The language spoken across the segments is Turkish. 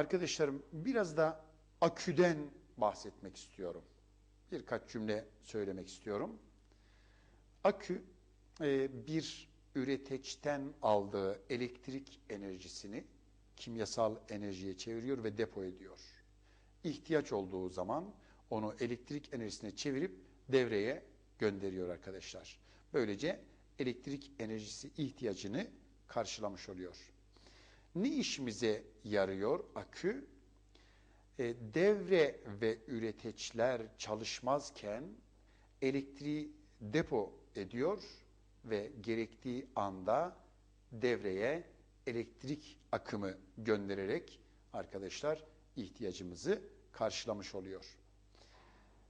arkadaşlarım biraz da aküden bahsetmek istiyorum. Birkaç cümle söylemek istiyorum. Akü e, bir üreteçten aldığı elektrik enerjisini kimyasal enerjiye çeviriyor ve depo ediyor. İhtiyaç olduğu zaman onu elektrik enerjisine çevirip devreye gönderiyor arkadaşlar. Böylece elektrik enerjisi ihtiyacını karşılamış oluyor. Ne işimize yarıyor akü? E, devre ve üreteçler çalışmazken elektriği depo ediyor ve gerektiği anda devreye elektrik akımı göndererek arkadaşlar ihtiyacımızı karşılamış oluyor.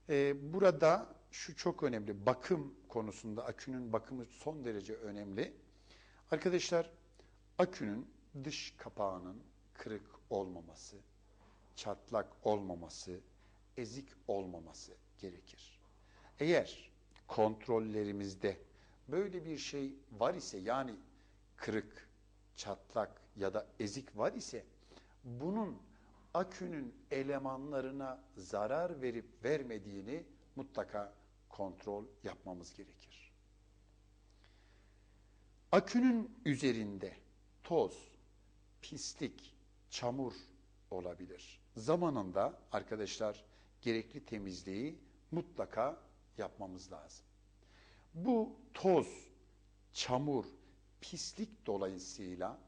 Ee, burada şu çok önemli bakım konusunda akünün bakımı son derece önemli. Arkadaşlar akünün dış kapağının kırık olmaması, çatlak olmaması, ezik olmaması gerekir. Eğer kontrollerimizde böyle bir şey var ise yani kırık, çatlak ya da ezik var ise bunun akünün elemanlarına zarar verip vermediğini mutlaka kontrol yapmamız gerekir. Akünün üzerinde toz, pislik, çamur olabilir. Zamanında arkadaşlar gerekli temizliği mutlaka yapmamız lazım. Bu toz, çamur, pislik dolayısıyla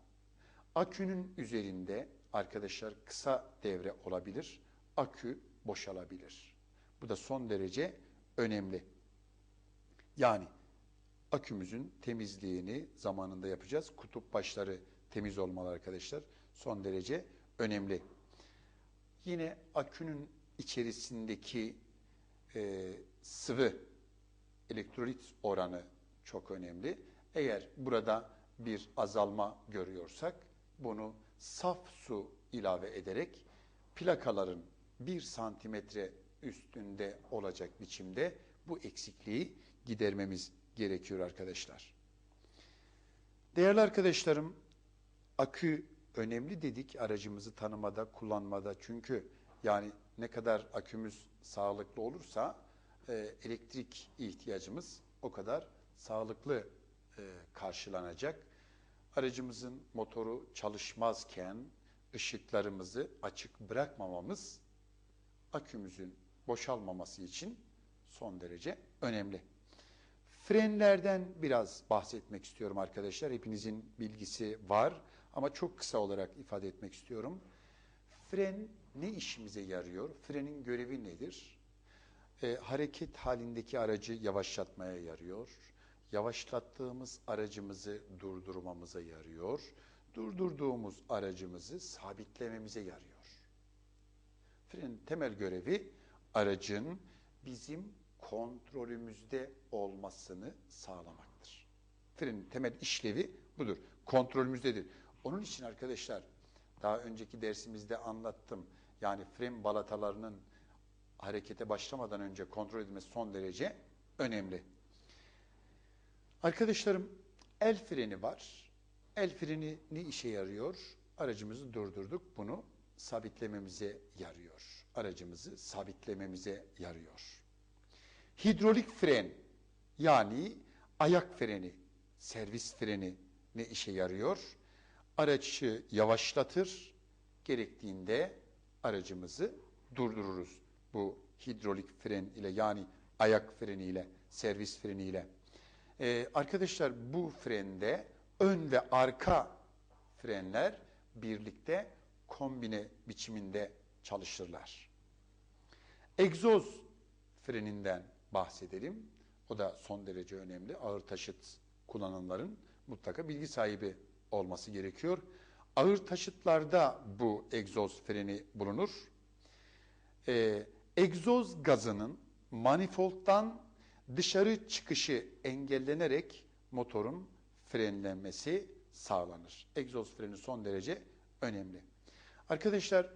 akünün üzerinde arkadaşlar kısa devre olabilir, akü boşalabilir. Bu da son derece önemli. Yani akümüzün temizliğini zamanında yapacağız. Kutup başları temiz olmalı arkadaşlar. Son derece önemli. Yine akünün içerisindeki e, sıvı elektrolit oranı çok önemli. Eğer burada bir azalma görüyorsak bunu saf su ilave ederek plakaların bir santimetre üstünde olacak biçimde bu eksikliği gidermemiz gerekiyor arkadaşlar. Değerli arkadaşlarım, akü önemli dedik aracımızı tanımada, kullanmada. Çünkü yani ne kadar akümüz sağlıklı olursa e, elektrik ihtiyacımız o kadar sağlıklı e, karşılanacak. Aracımızın motoru çalışmazken ışıklarımızı açık bırakmamamız akümüzün boşalmaması için son derece önemli. Frenlerden biraz bahsetmek istiyorum arkadaşlar. Hepinizin bilgisi var ama çok kısa olarak ifade etmek istiyorum. Fren ne işimize yarıyor? Frenin görevi nedir? E, hareket halindeki aracı yavaşlatmaya yarıyor. Yavaşlattığımız aracımızı durdurmamıza yarıyor. Durdurduğumuz aracımızı sabitlememize yarıyor. Frenin temel görevi aracın bizim kontrolümüzde olmasını sağlamaktır. Frenin temel işlevi budur. Kontrolümüzdedir. Onun için arkadaşlar daha önceki dersimizde anlattım. Yani fren balatalarının harekete başlamadan önce kontrol edilmesi son derece önemli. Arkadaşlarım el freni var. El freni ne işe yarıyor? Aracımızı durdurduk. Bunu sabitlememize yarıyor. Aracımızı sabitlememize yarıyor. Hidrolik fren yani ayak freni, servis freni ne işe yarıyor? Aracı yavaşlatır, gerektiğinde aracımızı durdururuz. Bu hidrolik fren ile yani ayak freni ile, servis freni ile. Ee, arkadaşlar bu frende ön ve arka frenler birlikte kombine biçiminde çalışırlar. Egzoz freninden bahsedelim. O da son derece önemli. Ağır taşıt kullananların mutlaka bilgi sahibi olması gerekiyor. Ağır taşıtlarda bu egzoz freni bulunur. Ee, egzoz gazının manifoldtan dışarı çıkışı engellenerek motorun frenlenmesi sağlanır. Egzoz freni son derece önemli. Arkadaşlar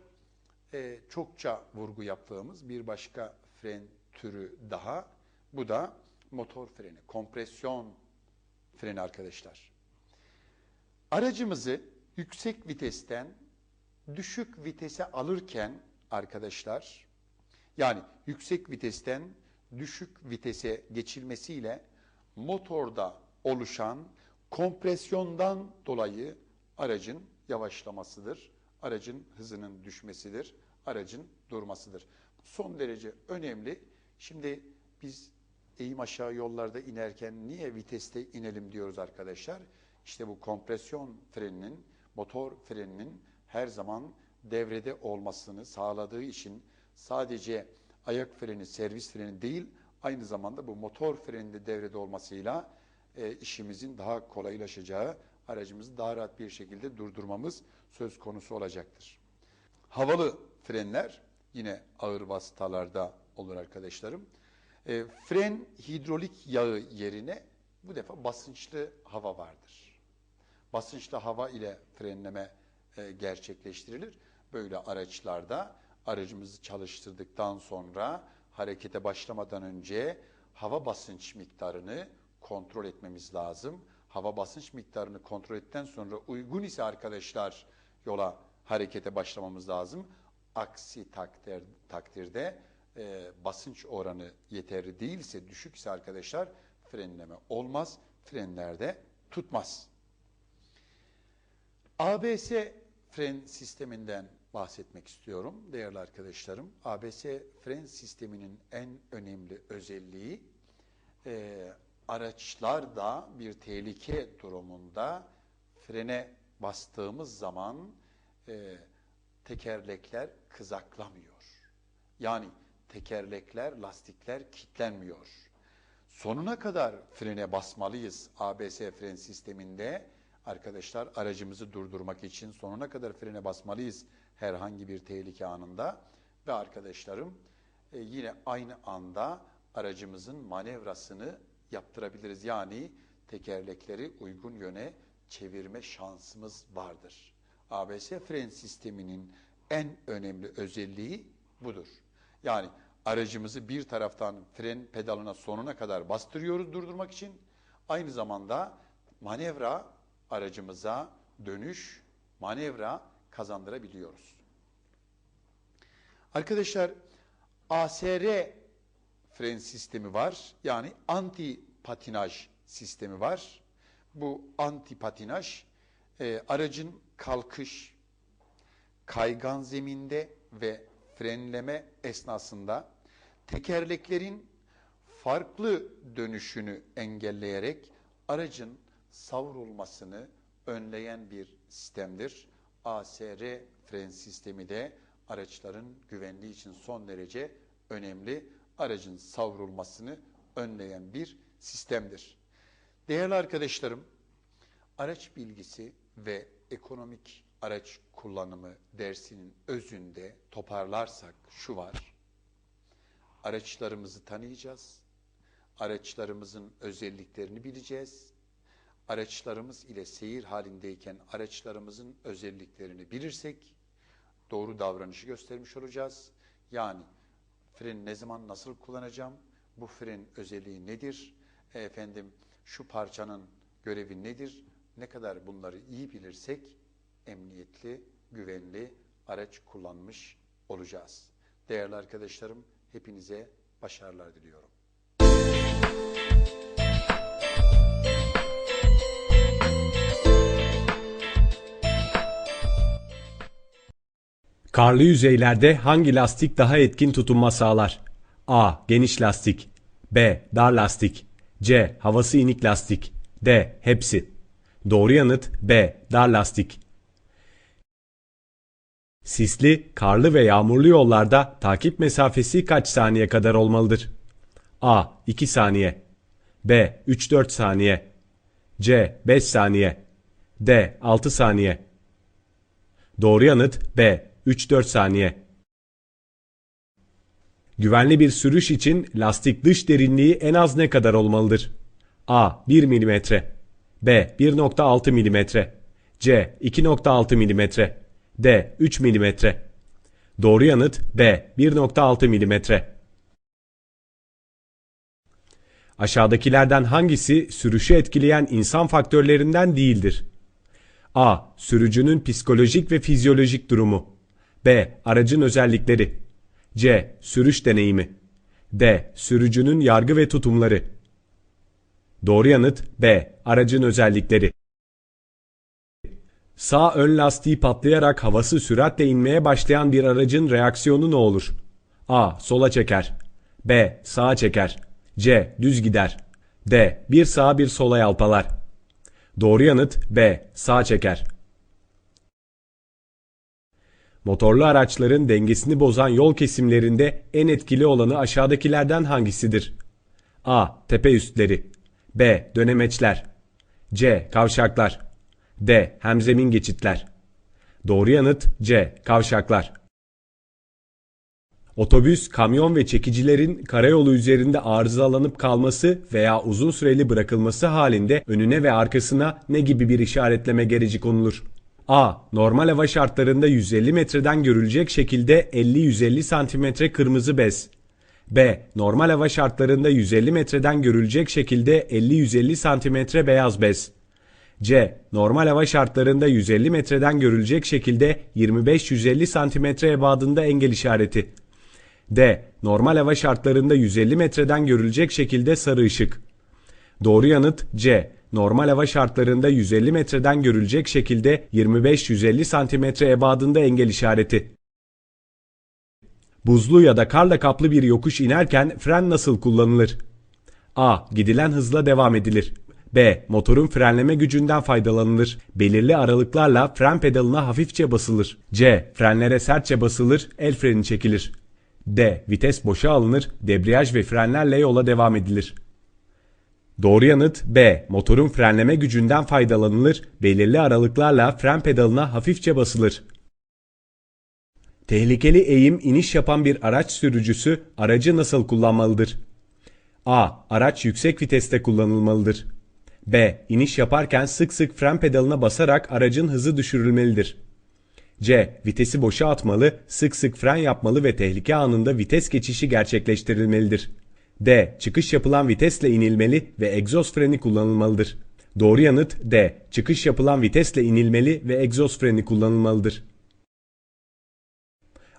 e, çokça vurgu yaptığımız bir başka fren türü daha. Bu da motor freni, kompresyon freni arkadaşlar. Aracımızı yüksek vitesten düşük vitese alırken arkadaşlar yani yüksek vitesten düşük vitese geçilmesiyle motorda oluşan kompresyondan dolayı aracın yavaşlamasıdır. Aracın hızının düşmesidir. Aracın durmasıdır. Son derece önemli. Şimdi biz eğim aşağı yollarda inerken niye viteste inelim diyoruz arkadaşlar? İşte bu kompresyon freninin, motor freninin her zaman devrede olmasını sağladığı için sadece ayak freni, servis freni değil, aynı zamanda bu motor frenin de devrede olmasıyla e, işimizin daha kolaylaşacağı, aracımızı daha rahat bir şekilde durdurmamız söz konusu olacaktır. Havalı frenler yine ağır vasıtalarda olur arkadaşlarım. E, fren hidrolik yağı yerine bu defa basınçlı hava vardır. Basınçlı hava ile frenleme e, gerçekleştirilir. Böyle araçlarda aracımızı çalıştırdıktan sonra harekete başlamadan önce hava basınç miktarını kontrol etmemiz lazım. Hava basınç miktarını kontrol ettikten sonra uygun ise arkadaşlar yola harekete başlamamız lazım. Aksi takdir, takdirde e, basınç oranı yeterli değilse, düşükse arkadaşlar frenleme olmaz. Frenlerde tutmaz. ABS fren sisteminden bahsetmek istiyorum değerli arkadaşlarım. ABS fren sisteminin en önemli özelliği e, araçlarda bir tehlike durumunda frene bastığımız zaman e, tekerlekler kızaklamıyor. Yani tekerlekler, lastikler kilitlenmiyor. Sonuna kadar frene basmalıyız ABS fren sisteminde. Arkadaşlar aracımızı durdurmak için sonuna kadar frene basmalıyız herhangi bir tehlike anında. Ve arkadaşlarım e, yine aynı anda aracımızın manevrasını yaptırabiliriz. Yani tekerlekleri uygun yöne çevirme şansımız vardır. ABS fren sisteminin en önemli özelliği budur. Yani aracımızı bir taraftan fren pedalına sonuna kadar bastırıyoruz durdurmak için. Aynı zamanda manevra aracımıza dönüş, manevra kazandırabiliyoruz. Arkadaşlar ASR fren sistemi var. Yani anti patinaj sistemi var. Bu anti patinaj e, aracın kalkış, kaygan zeminde ve frenleme esnasında tekerleklerin farklı dönüşünü engelleyerek aracın savrulmasını önleyen bir sistemdir. ASR fren sistemi de araçların güvenliği için son derece önemli. Aracın savrulmasını önleyen bir sistemdir. Değerli arkadaşlarım, araç bilgisi ve ekonomik araç kullanımı dersinin özünde toparlarsak şu var. Araçlarımızı tanıyacağız. Araçlarımızın özelliklerini bileceğiz. Araçlarımız ile seyir halindeyken araçlarımızın özelliklerini bilirsek doğru davranışı göstermiş olacağız. Yani fren ne zaman nasıl kullanacağım? Bu fren özelliği nedir? Efendim şu parçanın görevi nedir? Ne kadar bunları iyi bilirsek emniyetli, güvenli araç kullanmış olacağız. Değerli arkadaşlarım hepinize başarılar diliyorum. Karlı yüzeylerde hangi lastik daha etkin tutunma sağlar? A. Geniş lastik B. Dar lastik C. Havası inik lastik D. Hepsi Doğru yanıt B. Dar lastik Sisli, karlı ve yağmurlu yollarda takip mesafesi kaç saniye kadar olmalıdır? A. 2 saniye B. 3-4 saniye C. 5 saniye D. 6 saniye Doğru yanıt B. 3-4 saniye. Güvenli bir sürüş için lastik dış derinliği en az ne kadar olmalıdır? A. 1 mm B. 1.6 mm C. 2.6 mm D. 3 mm Doğru yanıt B. 1.6 mm Aşağıdakilerden hangisi sürüşü etkileyen insan faktörlerinden değildir? A. Sürücünün psikolojik ve fizyolojik durumu. B. Aracın özellikleri. C. Sürüş deneyimi. D. Sürücünün yargı ve tutumları. Doğru yanıt B. Aracın özellikleri. Sağ ön lastiği patlayarak havası süratle inmeye başlayan bir aracın reaksiyonu ne olur? A. Sola çeker. B. Sağa çeker. C. Düz gider. D. Bir sağa bir sola yalpalar. Doğru yanıt B. Sağ çeker. Motorlu araçların dengesini bozan yol kesimlerinde en etkili olanı aşağıdakilerden hangisidir? A. Tepe üstleri. B. Dönemeçler. C. Kavşaklar. D. Hemzemin geçitler. Doğru yanıt C. Kavşaklar. Otobüs, kamyon ve çekicilerin karayolu üzerinde arızalanıp kalması veya uzun süreli bırakılması halinde önüne ve arkasına ne gibi bir işaretleme gereci konulur? A. Normal hava şartlarında 150 metreden görülecek şekilde 50-150 santimetre kırmızı bez. B. Normal hava şartlarında 150 metreden görülecek şekilde 50-150 santimetre beyaz bez. C. Normal hava şartlarında 150 metreden görülecek şekilde 25-150 santimetre ebadında engel işareti. D. Normal hava şartlarında 150 metreden görülecek şekilde sarı ışık. Doğru yanıt C. Normal hava şartlarında 150 metreden görülecek şekilde 25-150 santimetre ebadında engel işareti. Buzlu ya da karla kaplı bir yokuş inerken fren nasıl kullanılır? A. Gidilen hızla devam edilir. B. Motorun frenleme gücünden faydalanılır. Belirli aralıklarla fren pedalına hafifçe basılır. C. Frenlere sertçe basılır, el freni çekilir. D. Vites boşa alınır, debriyaj ve frenlerle yola devam edilir. Doğru yanıt B. Motorun frenleme gücünden faydalanılır, belirli aralıklarla fren pedalına hafifçe basılır. Tehlikeli eğim iniş yapan bir araç sürücüsü aracı nasıl kullanmalıdır? A. Araç yüksek viteste kullanılmalıdır. B. İniş yaparken sık sık fren pedalına basarak aracın hızı düşürülmelidir. C. Vitesi boşa atmalı, sık sık fren yapmalı ve tehlike anında vites geçişi gerçekleştirilmelidir. D. Çıkış yapılan vitesle inilmeli ve egzoz freni kullanılmalıdır. Doğru yanıt D. Çıkış yapılan vitesle inilmeli ve egzoz freni kullanılmalıdır.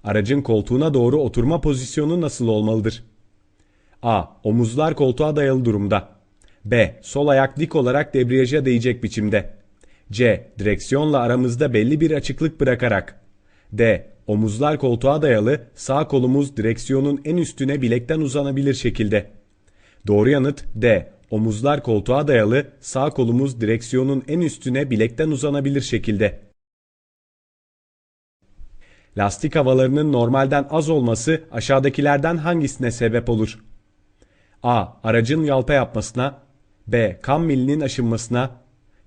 Aracın koltuğuna doğru oturma pozisyonu nasıl olmalıdır? A. Omuzlar koltuğa dayalı durumda. B. Sol ayak dik olarak debriyaja değecek biçimde. C. Direksiyonla aramızda belli bir açıklık bırakarak. D. Omuzlar koltuğa dayalı, sağ kolumuz direksiyonun en üstüne bilekten uzanabilir şekilde. Doğru yanıt D. Omuzlar koltuğa dayalı, sağ kolumuz direksiyonun en üstüne bilekten uzanabilir şekilde. Lastik havalarının normalden az olması aşağıdakilerden hangisine sebep olur? A. Aracın yalpa yapmasına, B. Kam milinin aşınmasına,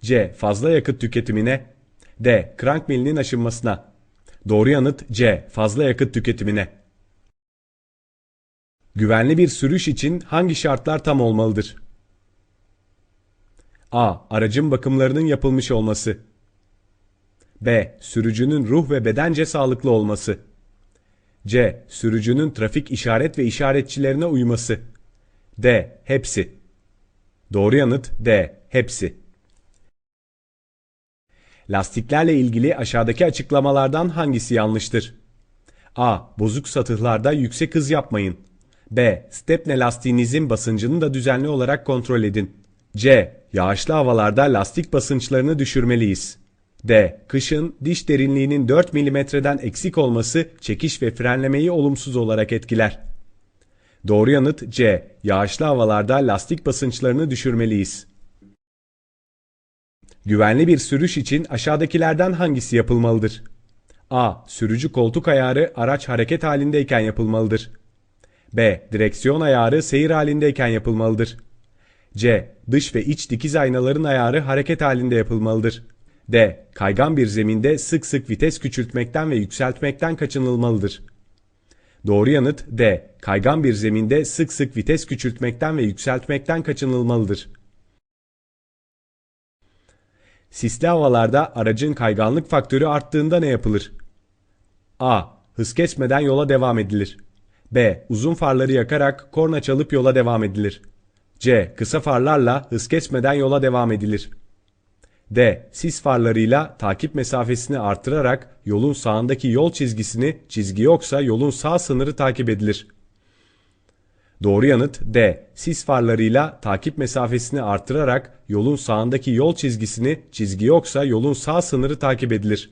C. Fazla yakıt tüketimine, D. Krank milinin aşınmasına. Doğru yanıt C. Fazla yakıt tüketimine. Güvenli bir sürüş için hangi şartlar tam olmalıdır? A. Aracın bakımlarının yapılmış olması. B. Sürücünün ruh ve bedence sağlıklı olması. C. Sürücünün trafik işaret ve işaretçilerine uyması. D. Hepsi. Doğru yanıt D. Hepsi. Lastiklerle ilgili aşağıdaki açıklamalardan hangisi yanlıştır? A. Bozuk satıhlarda yüksek hız yapmayın. B. Stepne lastiğinizin basıncını da düzenli olarak kontrol edin. C. Yağışlı havalarda lastik basınçlarını düşürmeliyiz. D. Kışın diş derinliğinin 4 mm'den eksik olması çekiş ve frenlemeyi olumsuz olarak etkiler. Doğru yanıt C. Yağışlı havalarda lastik basınçlarını düşürmeliyiz. Güvenli bir sürüş için aşağıdakilerden hangisi yapılmalıdır? A. Sürücü koltuk ayarı araç hareket halindeyken yapılmalıdır. B. Direksiyon ayarı seyir halindeyken yapılmalıdır. C. Dış ve iç dikiz aynaların ayarı hareket halinde yapılmalıdır. D. Kaygan bir zeminde sık sık vites küçültmekten ve yükseltmekten kaçınılmalıdır. Doğru yanıt D. Kaygan bir zeminde sık sık vites küçültmekten ve yükseltmekten kaçınılmalıdır. Sisli havalarda aracın kayganlık faktörü arttığında ne yapılır? A. Hız kesmeden yola devam edilir. B. Uzun farları yakarak korna çalıp yola devam edilir. C. Kısa farlarla hız kesmeden yola devam edilir. D. Sis farlarıyla takip mesafesini artırarak yolun sağındaki yol çizgisini, çizgi yoksa yolun sağ sınırı takip edilir. Doğru yanıt D. Sis farlarıyla takip mesafesini artırarak yolun sağındaki yol çizgisini, çizgi yoksa yolun sağ sınırı takip edilir.